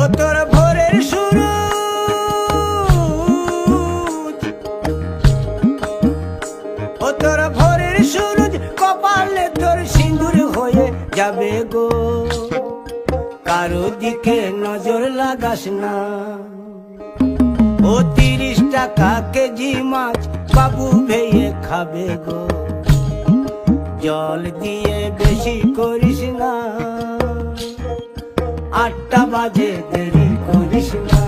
ও তোর ভোরের শুরু। ও তোর ভোরের তোর সিঁদুর হয়ে যাবে গো। কারও দিকে নজর লাগাস না। ও তিরিশ টাকা কেজি মাছ বাবু ভেয়ে খাবে গো। জল দিয়ে বেশি করিস না। আটটা বাজে দেরি করিস না।